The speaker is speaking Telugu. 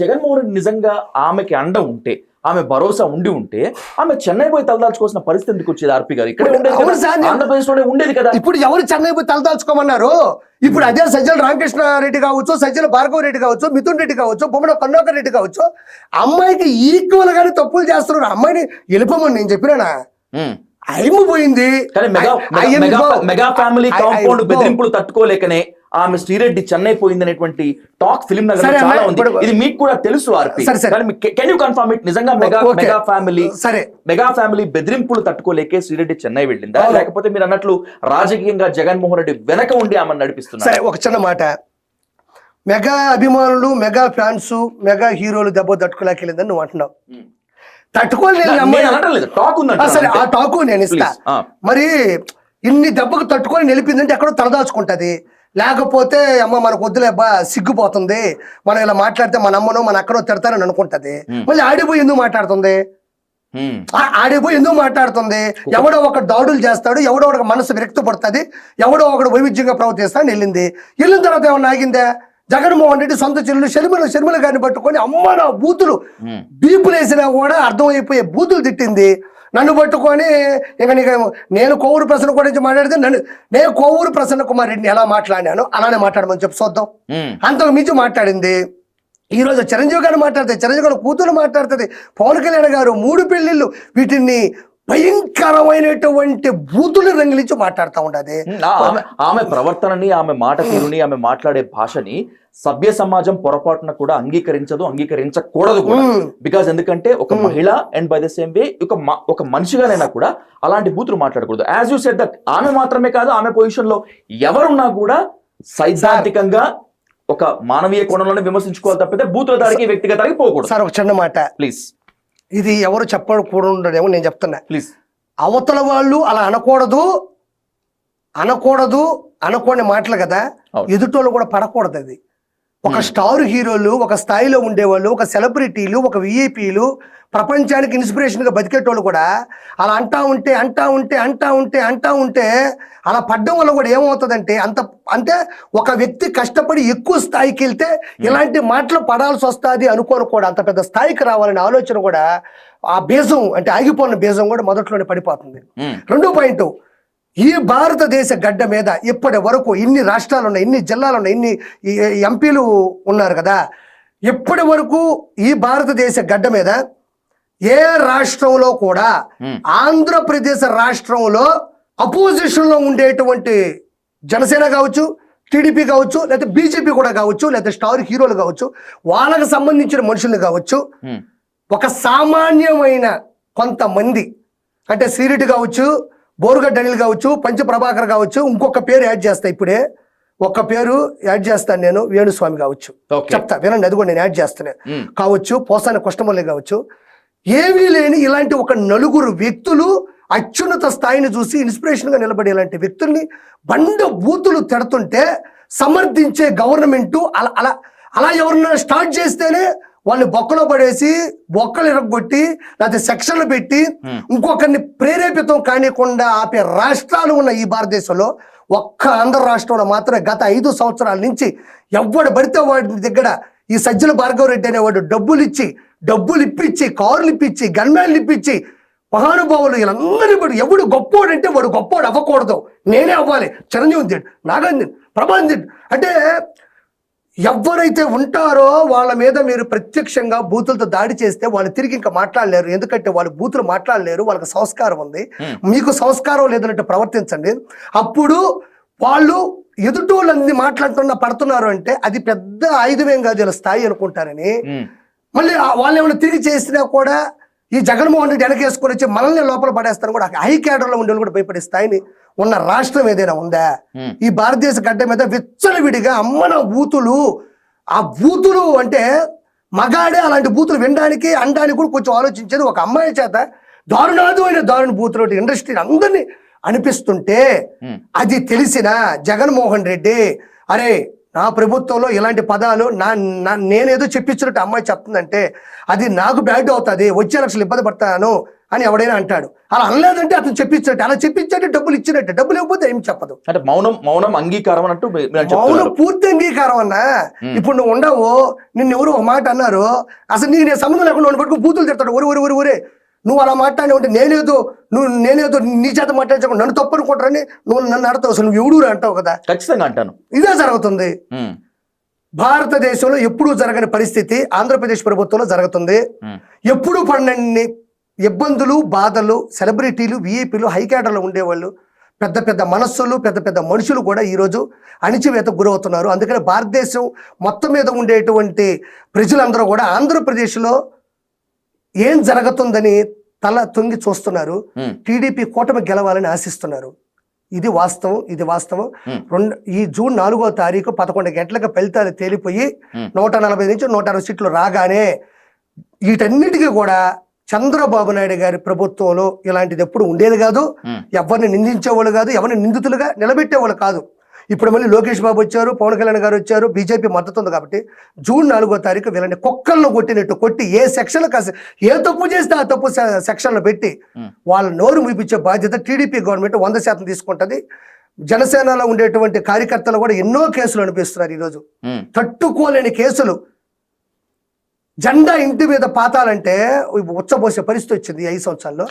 జగన్మోహన్ రెడ్డి నిజంగా ఆమెకి అండ ఉంటే ఆమె భరోసా ఉండి ఉంటే ఆమె చెన్నై పోయి తలదాల్చుకోవాల్సిన పరిస్థితి ఎందుకు వచ్చేది ఆర్పి గారు? ఇక్కడ ఆంధ్రప్రదేశ్లోనే ఉండేది కదా. ఇప్పుడు ఎవరు చెన్నై పోయి తలదాల్చుకోమన్నారు? ఇప్పుడు అదే సజ్జల రామకృష్ణారెడ్డి కావచ్చు సజ్జల భార్గవ రెడ్డి కావచ్చు మిథున్ రెడ్డి కావచ్చు బొమ్మన కన్నోకర్ రెడ్డి కావచ్చు అమ్మాయికి ఈక్వల్ గానే తప్పులు చేస్తున్నారు. అమ్మాయిని వెళ్ళిపోమని నేను చెప్పినానా? ఉమ్. అయిము పోయింది. కానీ మెగా ఫ్యామిలీ కాంపౌండ్. బెదిరింపులు తట్టుకోలేకనే ఆమె శ్రీరెడ్డి చెన్నై పోయింది అనేటువంటి టాక్ ఫిల్మ్ నగర్ చాలా ఉంది. ఇది మీకు కూడా తెలుసు RP. Can you confirm it నిజంగా మెగా. మెగా ఫ్యామిలీ సరే. మెగా ఫ్యామిలీ బెదిరింపులు తట్టుకోలేకే శ్రీరెడ్డి చెన్నై వెళ్ళిందా. లేకపోతే మీరు అన్నట్లు రాజకీయంగా జగన్మోహన్ రెడ్డి వెనక ఉండి ఆమెను నడిపిస్తున్నారు? సరే ఒక చిన్న మాట. మెగా అభిమానులు మెగా ఫ్యాన్స్ మెగా హీరోలు దెబ్బ తట్టుకోలేకెళ్ళిందని నువ్వు అంటున్నావు. తట్టుకోలేని అమ్మాయి అనడం లేదు. టాక్ ఆ, ఉందంట సరే ఆ టాకు నేను ఇస్తా. మరి ఇన్ని దెబ్బకు తట్టుకొని నిలిపిందంటే ఎక్కడో తలదాచుకుంటది. లేకపోతే అమ్మ మనకు వద్దులే అబ్బా సిగ్గుపోతుంది. మనం ఇలా మాట్లాడితే మన అమ్మను మన అక్కడో తిడతారని అనుకుంటది. మళ్ళీ ఆడిపోయి ఎందుకు మాట్లాడుతుంది? ఆడిపోయి ఎందుకు మాట్లాడుతుంది? ఎవడో ఒక దాడులు చేస్తాడు ఎవడో ఒక మనసు విరక్తి పడుతుంది ఎవడో ఒకడు వైవిధ్యంగా ప్రవర్తిస్తాడని వెళ్ళింది. వెళ్ళిన తర్వాత ఏమన్నా ఆగిందే? జగన్మోహన్ రెడ్డి సొంత చెల్లెలు షర్మిల షర్మిల గారిని పట్టుకొని అమ్మ నా బూతులు హ్మ్. బీపులు వేసినా కూడా అర్థమైపోయే బూతులు తిట్టింది. నన్ను పట్టుకొని ఇక నీకు నేను కోవూరు ప్రసన్న గురించి మాట్లాడితే నన్ను నేను కోవూరు ప్రసన్న కుమార్ రెడ్డిని ఎలా మాట్లాడాను అలానే మాట్లాడమని చెప్పి చూద్దాం. అంతకు మించి మాట్లాడింది. ఈ రోజు చిరంజీవి గారు మాట్లాడితే చిరంజీవి గారు కూతురు మాట్లాడుతుంది. పవన్ కళ్యాణ్ గారు మూడు పెళ్ళిళ్ళు వీటిని భయంకరమైనటువంటి బూతులు రంగులించి మాట్లాడుతూ ఉండదు. ఆమె ప్రవర్తనని ఆమె మాట తీరుని ఆమె మాట్లాడే భాషని సభ్య సమాజం పొరపాటున కూడా అంగీకరించదు అంగీకరించకూడదు. బికాజ్ ఎందుకంటే ఒక మహిళ and by the same way ఒక ఒక మనిషిగానైనా కూడా అలాంటి బూతులు మాట్లాడకూడదు. యాజ్ యూ సెడ్ దట్ ఆమె మాత్రమే కాదు ఆమె పొజిషన్లో ఎవరున్నా కూడా సైద్ధాంతికంగా ఒక మానవీయ కోణంలోనే విమర్శించుకోవాలి తప్పితే బూతుల దాడికి వ్యక్తిగతానికి పోకూడదు. సార్ ఒక చిన్న మాట. ప్లీజ్ ఇది ఎవరు చెప్పకూడదేమో నేను చెప్తున్నా. ప్లీజ్ అవతల వాళ్ళు అలా అనకూడదు అనకూడదు అనకూడని మాటలు కదా. ఎదుటోళ్ళు కూడా పడకూడదు అది. ఒక స్టార్ హీరోలు ఒక స్థాయిలో ఉండేవాళ్ళు ఒక సెలబ్రిటీలు ఒక విఐపీలు ప్రపంచానికి ఇన్స్పిరేషన్గా బతికేటోళ్ళు కూడా అలా అంటా ఉంటే అంటా ఉంటే అంటా ఉంటే అంటా ఉంటే అలా పడ్డం వల్ల కూడా ఏమవుతుందంటే అంత అంటే ఒక వ్యక్తి కష్టపడి ఎక్కువ స్థాయికి వెళ్తే ఇలాంటి మాటలు పడాల్సి వస్తుంది అనుకోను కూడా. అంత పెద్ద స్థాయికి రావాలనే ఆలోచన కూడా ఆ బీజం అంటే ఆగిపోయిన బీజం కూడా మొదట్లోనే పడిపోతుంది. రెండో పాయింట్ ఈ భారతదేశ గడ్డ మీద ఇప్పటి వరకు ఇన్ని రాష్ట్రాలు ఉన్నాయి ఇన్ని జిల్లాలు ఉన్నాయి ఇన్ని ఎంపీలు ఉన్నారు కదా ఇప్పటి వరకు ఈ భారతదేశ గడ్డ మీద ఏ రాష్ట్రంలో కూడా. ఆంధ్రప్రదేశ్ రాష్ట్రంలో అపోజిషన్లో ఉండేటువంటి జనసేన కావచ్చు టీడీపీ కావచ్చు లేకపోతే బీజేపీ కూడా కావచ్చు లేకపోతే స్టార్ హీరోలు కావచ్చు వాళ్ళకి సంబంధించిన మనుషులు కావచ్చు. ఒక సామాన్యమైన కొంతమంది అంటే శ్రీరెడ్డి కావచ్చు బోరుగడ్డ అనిల్ కావచ్చు పంచ ప్రభాకర్ కావచ్చు ఇంకొక పేరు యాడ్ చేస్తా ఇప్పుడే ఒక్క పేరు యాడ్ చేస్తాను నేను వేణుస్వామి కావచ్చు. చెప్తా వినండి అది కూడా నేను యాడ్ చేస్తాను. కావచ్చు పోసాని కృష్ణమల్లి కావచ్చు ఏమీ లేని ఇలాంటి ఒక నలుగురు వ్యక్తులు అత్యున్నత స్థాయిని చూసి ఇన్స్పిరేషన్గా నిలబడే ఇలాంటి వ్యక్తుల్ని బండ బూతులు తిడుతుంటే సమర్థించే గవర్నమెంట్ అలా అలా అలా ఎవరన్నా స్టార్ట్ చేస్తేనే వాళ్ళని బొక్కలో పడేసి బొక్కలు ఇరగొట్టి లేకపోతే సెక్షన్లు పెట్టి ఇంకొకరిని ప్రేరేపితం కానికుండా ఆపే రాష్ట్రాలు ఉన్న ఈ భారతదేశంలో ఒక్క ఆంధ్ర రాష్ట్రంలో మాత్రమే గత ఐదు సంవత్సరాల నుంచి ఎవడు పడితే వాడి దగ్గర ఈ సజ్జల భార్గవ రెడ్డి అనేవాడు డబ్బులు ఇచ్చి డబ్బులు ఇప్పించి కార్లు ఇప్పించి గన్మ్యాన్లు ఇప్పించి మహానుభావులు వీళ్ళందరినీ బట్టి ఎవడు గొప్పోడు అంటే వాడు గొప్పోడు అవ్వకూడదు. నేనే అవ్వాలి. చిరంజీవి దిడ్ నాగాంజన్ ప్రభాంజన్ అంటే ఎవరైతే ఉంటారో వాళ్ళ మీద మీరు ప్రత్యక్షంగా బూతులతో దాడి చేస్తే వాళ్ళు తిరిగి ఇంకా మాట్లాడలేరు. ఎందుకంటే వాళ్ళు బూతులు మాట్లాడలేరు. వాళ్ళకి సంస్కారం ఉంది. మీకు సంస్కారం లేదన్నట్టు ప్రవర్తించండి. అప్పుడు వాళ్ళు ఎదుటోళ్ళని మాట్లాడుతున్నా పడుతున్నారు అంటే అది పెద్ద ఆయుధమేం కాదు. స్థాయి అనుకుంటారని. మళ్ళీ వాళ్ళు ఏమైనా తిరిగి చేసినా కూడా ఈ జగన్మోహన్ రెడ్డి వెనకేసుకొని వచ్చి మనల్ని లోపల పడేస్తాను కూడా హై క్యాడర్లో ఉండే కూడా భయపడే స్థాయిని ఉన్న రాష్ట్రం ఏదైనా ఉందా. ఈ భారతదేశ గడ్డ మీద విచ్చలవిడిగా అమ్మన బూతులు ఆ బూతులు అంటే మగాడే అలాంటి బూతులు వినడానికి అనడానికి కూడా కొంచెం ఆలోచించేది ఒక అమ్మాయి చేత దారుణాదుమైన దారుణ బూతులు ఇండస్ట్రీ అందరినీ అనిపిస్తుంటే. అది తెలిసిన జగన్మోహన్ రెడ్డి అరే నా ప్రభుత్వంలో ఇలాంటి పదాలు నా నేనేదో చెప్పించినట్టు అమ్మాయి చెప్తుందంటే అది నాకు బ్యాడ్ అవుతుంది వచ్చే లక్షలు ఇబ్బంది పడతాను అని ఎవడైనా అంటాడు. అలా అనలేదంటే అతను చెప్పించట్టు అలా చెప్పించంటే డబ్బులు ఇచ్చినట్టు డబ్బులు ఇవ్వకపోతే ఏం చెప్పదు. అంటే మౌనం మౌనం అంగీకారం అన్నట్టు మౌనం పూర్తి అంగీకారం అన్నా. ఇప్పుడు నువ్వు ఉండవు నిన్ను ఎవరు ఒక మాట అన్నారు అసలు నీకు నేను సంబంధం లేకుండా పట్టుకుని బూతులు తిడతాడు. ఊరు ఊరు ఊరు ఊరే నువ్వు అలా మాట్లాడి ఉంటే నేనేదో నువ్వు నేనేదో నీ చేత మాట్లాడించకుండా నన్ను తప్పు అనుకుంటారని నువ్వు నన్ను అడతావు అసలు నువ్వు ఎవడూరు అంటావు కదా? ఖచ్చితంగా అంటాను. ఇదే జరుగుతుంది. భారతదేశంలో ఎప్పుడూ జరగని పరిస్థితి ఆంధ్రప్రదేశ్ ప్రభుత్వంలో జరుగుతుంది. ఎప్పుడు పడినన్ని ఇబ్బందులు బాధలు సెలబ్రిటీలు విఐపీలు హైకేటర్లో ఉండేవాళ్ళు. పెద్ద పెద్ద మనస్సులు పెద్ద పెద్ద మనుషులు కూడా ఈరోజు అణిచివేతకు గురవుతున్నారు. అందుకని భారతదేశం మొత్తం మీద ఉండేటువంటి ప్రజలందరూ కూడా ఆంధ్రప్రదేశ్లో ఏం జరుగుతుందని తల తొంగి చూస్తున్నారు టీడీపీ కూటమి గెలవాలని ఆశిస్తున్నారు ఇది వాస్తవం ఇది వాస్తవం. రెండు ఈ జూన్ నాలుగో తారీఖు పదకొండు గంటలకు ఫలితాలు తేలిపోయి. నూట నలభై నుంచి నూట అరవై సీట్లు రాగానే వీటన్నిటికీ కూడా చంద్రబాబు నాయుడు గారి ప్రభుత్వంలో ఇలాంటిది ఎప్పుడు ఉండేది కాదు. ఎవరిని నిందించేవాళ్ళు కాదు ఎవరిని నిందితులుగా నిలబెట్టేవాళ్ళు కాదు ఇప్పుడు మళ్ళీ లోకేష్ బాబు వచ్చారు పవన్ కళ్యాణ్ గారు వచ్చారు బీజేపీ మద్దతు ఉంది కాబట్టి జూన్ నాలుగో తారీఖు వీళ్ళని కుక్కలను కొట్టినట్టు కొట్టి ఏ సెక్షన్ కాసి ఏ తప్పు చేస్తే ఆ తప్పు సెక్షన్లో పెట్టి. వాళ్ళ నోరు ముగిపించే బాధ్యత టీడీపీ గవర్నమెంట్ వంద శాతం తీసుకుంటుంది జనసేనలో ఉండేటువంటి కార్యకర్తలు కూడా ఎన్నో కేసులు అనిపిస్తున్నారు ఈరోజు. తట్టుకోలేని కేసులు జెండా ఇంటి మీద పాతాలంటే ఉచ్చబోసే పరిస్థితి వచ్చింది ఈ ఐదు సంవత్సరాల్లో